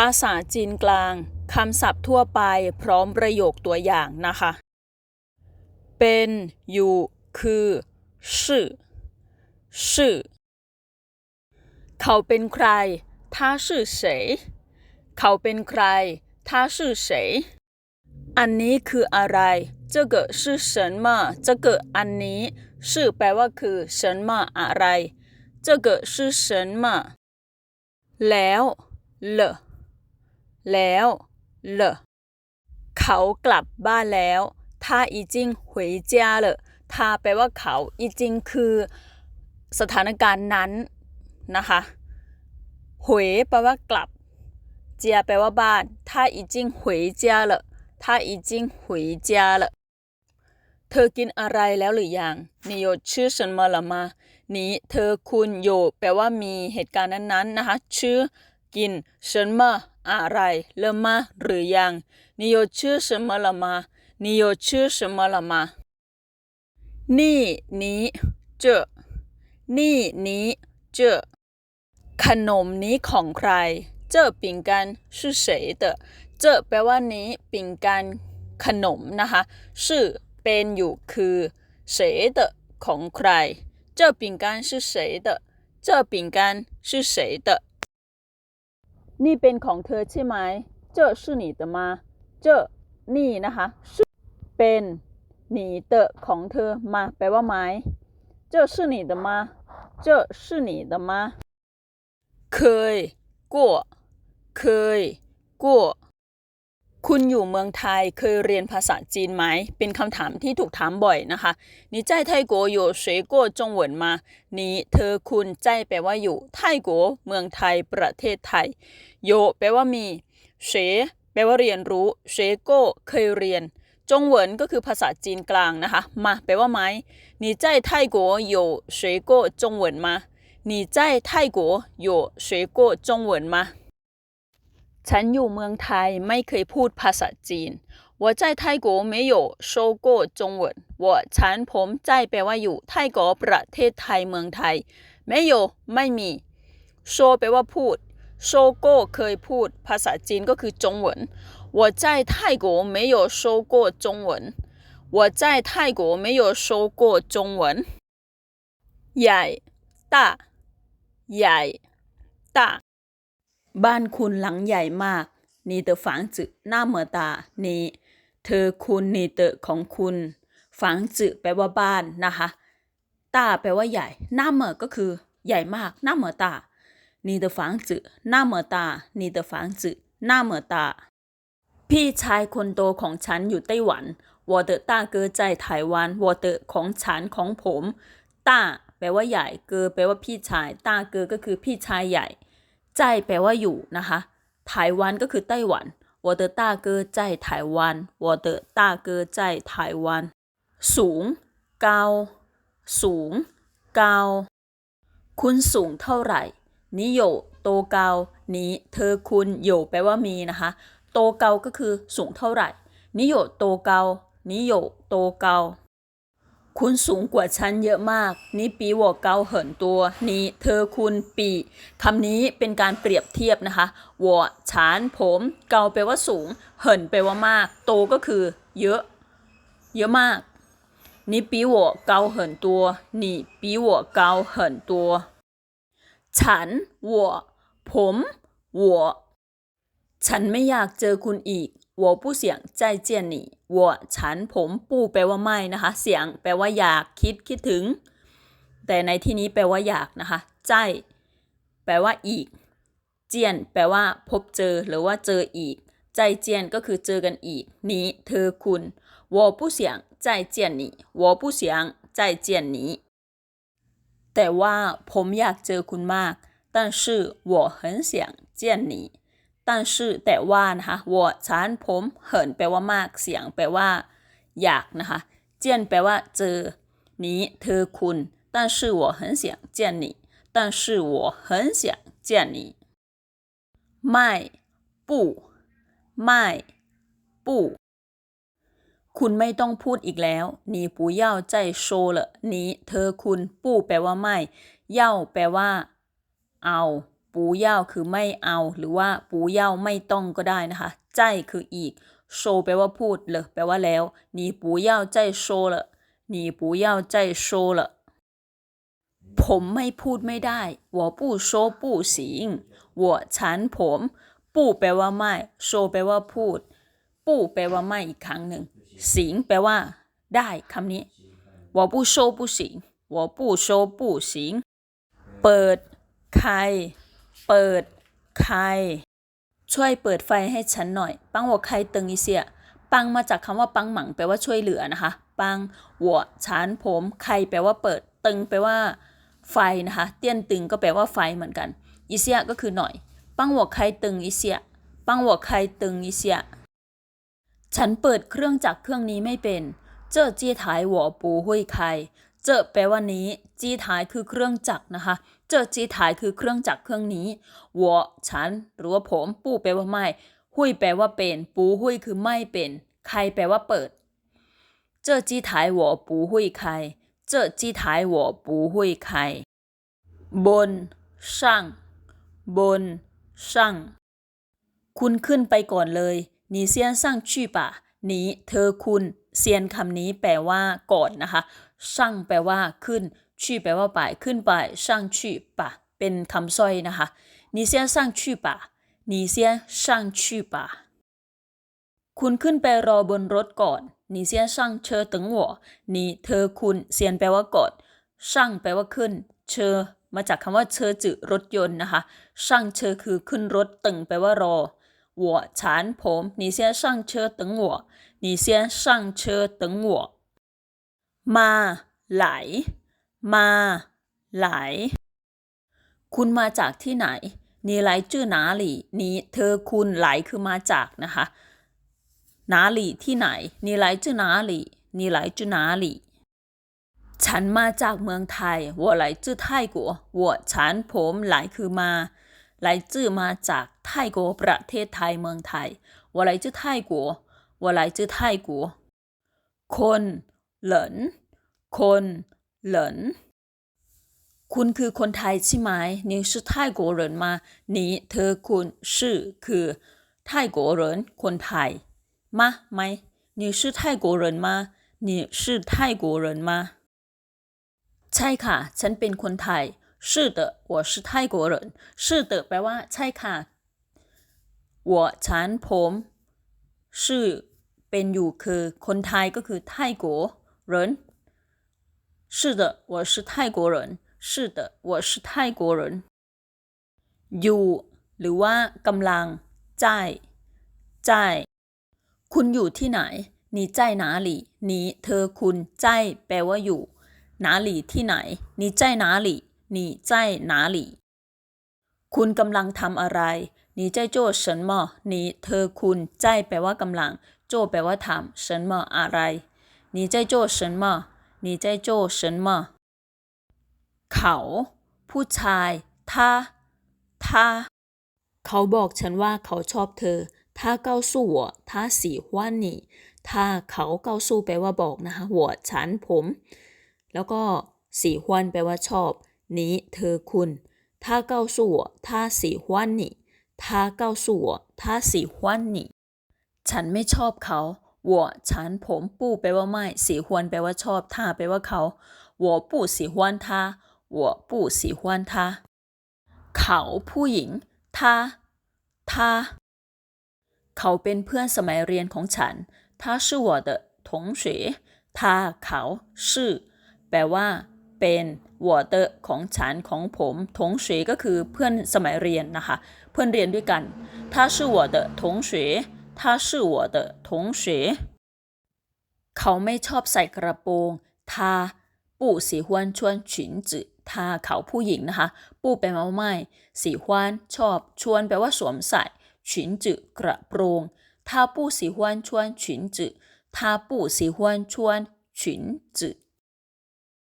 ภาษาจีนกลางคำศัพท์ทั่วไปพร้อมประโยคตัวอย่างนะคะ เป็นอยู่คือชื่อชื่อเขาเป็นใคร他是谁เขาเป็นใคร他是谁อันนี้คืออะไร这个是什么这个อันนี้是แปลว่าคือ什么อะไร这个是什么แล้วเลอ แล้วเลอเขากลับบ้านแล้ว他已经回家了他แปลว่าเขา已经คือสถานการณ์นั้นนะคะ回แปลว่ากลับ家แปลว่าบ้าน他已经回家了他已经回家了เธอกินอะไรแล้วหรือยัง你有吃什么了吗นี้เธอคุณโยแปลว่ามีเหตุการณ์นั้นๆนะคะชื่อ กินฉันมาอะไรเลมาหรือยังนิโยชื่อฉันมาละมานิโยชื่อฉันมาละมา นี่นี้เจอนี่นี้เจอขนมนี้ของใคร เจอปิ่งกันชื่อเฉเจอแปลว่านี้ปิ่งกันขนมนะคะชื่อเป็นอยู่คือ谁的ของใคร เจอปิ่งกันชื่อเฉยเตอเจ นี่เป็นของเธอใช่ไหมเจ้าชื่อหนีเตอมาเจ้านี่นะคะเป็นหนีเตอของเธอมาแปลว่าไมเจ้าชื่อหนีเตมาเจ้าชื่อหนีเตมาเคยกัวเคยกัว คุณอยู่เมืองไทยเคยเรียนภาษาจีนไหม เป็นคำถามที่ถูกถามบ่อยนะคะ你在泰国有学过中文吗นี้เธอคุณใจแปลว่าอยู่ไทยกัวเมืองไทยประเทศไทยโยแปลว่ามีเฉแปลว่าเรียนรู้เฉโก้เคยเรียน จงเหวินก็คือภาษาจีนกลางนะคะ มาแปลว่าไหม你在泰国有学过中文吗你在泰国有学过中文吗 ฉันอยู่เมืองไทยไม่เคยพูดภาษาจีน我在泰国没有说过中文我ฉันผมใจแปลว่าอยู่ไทยกัวประเทศไทยเมืองไทยไม่有ไม่มีโชแปลว่าพูดโชโก้เคยพูด ภาษาจีนก็คือจงเหวิน我在泰国没有说过中文我在泰国没有说过中文ใหญ่大ใหญ่大 บ้านคุณหลังใหญ่มากนี่เตอฝังจืหน้าเมือตานี่เธอคุณนี่เตอของคุณฝังจืแปลว่าบ้านนะคะตาแปลว่าใหญ่ หน้าเมือก็คือใหญ่มากหน้าเมือตานี่เตอฝังจืหน้าเมือตานี่เตอฝังจืหน้าเมือตา พี่ชายคนโตของฉันอยู่ไต้หวันวอเตอต้าเกอใจไต้หวันวอเตอของฉันของผมต้าแปลว่าใหญ่ เกอแปลว่าพี่ชายต้าเกอก็คือพี่ชายใหญ่ ใจแปลว่าอยู่นะคะไต้หวันก็คือไต้หวันวอเตอร์ต้าเกอใจไต้หวันวอเตอร์ต้าเกอใจไต้หวัน สูง เกา สูง เกา คุณสูงเท่าไหร่นิโยโตเกานี้เธอคุณโยแปลว่ามีนะคะ โตเกาก็คือสูงเท่าไหร่นิโยโตเกานิโยโตเกา คุณสูงกว่าฉันเยอะมาก นี่ปีวอเกาเหินตัว นี้เธอคุณปีคำนี้เป็นการเปรียบเทียบนะคะวอฉันผม เกาแปลว่าสูง เหินแปลว่ามาก โตก็คือ เยอะ เยอะมาก นี่ปีวอเกาเหินตัว นี่ปีวอเกาเหินตัว ฉัน我ผม我ฉันไม่อยากเจอคุณอีก 我不想再见你我ฉันผมปูแปลว่าไม่นะคะ เสียงแปลว่าอยากคิดคิดถึง แต่ในที่นี้แปลว่าอยากนะคะ ใจแปลว่าอีก เจียน แปลว่า พบเจอหรือว่าเจออีก ใจเจียนก็คือเจอกันอีก นี้เธอคุณ我不想再见你我不想再见你แต่ว่าผมอยากเจอคุณมาก但是我很想见你 但是แต่ว่านะคะ我ฉันผมเหินแปลว่ามาก เสียงแปลว่า อยากนะคะ เจียนแปลว่า เจอ นี้เธอคุณ但是我很想见你但是我很想见你ไม่不ไม่不คุณไม่ต้องพูดอีกแล้ว你不要再说了นี้เธอคุณปู้แปลว่าไม่เย่าแปลว่า เอา ปูเย่าคือไม่เอา หรือว่าปูเย่าไม่ต้องก็ได้นะคะ ใจคืออีก โชแปลว่าพูดเลยแปลว่าแล้ว你不要再说了你不要再说了ผมไม่พูดไม่ได้我不说不行我ฉันผมปูแปลว่าไม่โชแปลว่าพูด ปูแปลว่าไม่อีกครั้งหนึ่งสิงแปลว่า ได้คำนี้我不说不行我不说不行เปิดใคร เปิดใครช่วยเปิดไฟให้ฉันหน่อย ปังหัวใครตึงอีเสีย ปังมาจากคำว่าปังหมังแปลว่าช่วยเหลือนะคะ ปังหัวฉันผมใครแปลว่าเปิด ตึงแปลว่า ไฟนะคะ เตี้ยนตึงก็แปลว่าไฟเหมือนกัน อีเสียก็คือหน่อย ปังหัวใครตึงอีเสีย ปังหัวใครตึงอีเสีย ฉันเปิดเครื่องจักรเครื่องนี้ไม่เป็น เจ้าจี้ถ่ายหัวปูหุยใครเจอแปลว่านี้ จี้ถ่ายคือเครื่องจักรนะคะ เจอจีถ่คือเครื่องจักรเครื่องนี้วัวฉันหรือว่าผม ปู่แปลว่าไม่ หุยแปลว่าเป็น ปูหุยคือไม่เป็น ใครแปลว่าเปิด เจอจีถ่ายวัวปูเจจีถ่ายวับน ช่าง บน ช่าง คุณขึ้นไปก่อนเลย你先上去吧你เธอคุณเซียนคำนี้แปลว่าก่อนนะคะ ช่างแปลว่าขึ้น ชี่แปลว่าไปขึ้นไปช่างชี่ปะเป็นคำสร้อยนะคะ你先上去吧你先上去吧คุณขึ้นไปรอบนรถก่อน你先上车等我你เธอคุณเซียนแปลว่าก่อนช่างแปลว่าขึ้น เชอ มาจากคำว่าเชอจือรถยนต์นะคะ ช่างเชอคือขึ้นรถตึงแปลว่ารอ我ฉันผม你先上车等我你先上车等我มาไหล มาไหล คุณมาจากที่ไหนนี่ไหลจื่อนาหลี่นี่เธอคุณไหลคือมาจากนะคะนาหลี่ที่ไหนนี่ไหลจื่อนาหลี่นี่ไหลจื่อนาหลี่ฉันมาจากเมืองไทย我来自泰国我ฉันผมไหลคือมาไหลจื่อมาจากไทยกประเทศไทยเมืองไทย我来自泰国我来自泰国คน เหลนคน เหลินคุณคือคนไทยใช่ไหม你是泰国人吗你เธอคุณ是คือไทยโกเหรินคนไทย吗ไหม你是泰国人吗你是泰国人吗ใช่ค่ะ ฉันเป็นคนไทย是的我是泰国人是的แปลว่า ใช่ค่ะ我ฉันผม是เป็นอยู่คือคนไทยก็คือไทยกัว人 是的我是泰国人是的我是泰国人อยู่ หรือว่ากำลัง在在คุณอยู่ที่ไหน你在哪里你เธอคุณ在แปลว่าอยู่哪里ที่ไหน你在哪里你在哪里คุณกำลังทำอะไร你在做什么你เธอคุณ在แปลว่ากำลังโจแปลว่าทำ什么อะไร你在做什么 你在做什么เขา ผู้ชาย他他เขาบอกฉันว่าเขาชอบเธอ他告诉我他喜欢你他เขา告诉แปลว่าบอกนะคะ我ฉันผม แล้วก็สีฮวนแปลว่าชอบ นี้เธอคุณ他告诉我他喜欢你他告诉我他喜欢你ฉันไม่ชอบเขา 我ฉันผมปูแปลว่าไม่สีฮวนแปลว่าชอบ他แปลว่าเขา我不喜欢他我不喜欢他เขาผู้หญิง他他เขาเป็นเพื่อนสมัยเรียนของฉัน他是我的同学他เขา是แปลว่า เป็น我的ของฉันของผม同学ก็คือเพื่อนสมัยเรียนนะคะ เพื่อนเรียนด้วยกัน他是我的同学 他是我的同学เขาไม่ชอบใส่กระโปรง他不喜欢穿裙子他เขาผู้หญิงนะคะปูแปลว่าไม่สีฮวนชอบ ชวนแปลว่าสวมใส่裙子กระโปรง他不喜欢穿裙子他不喜欢穿裙子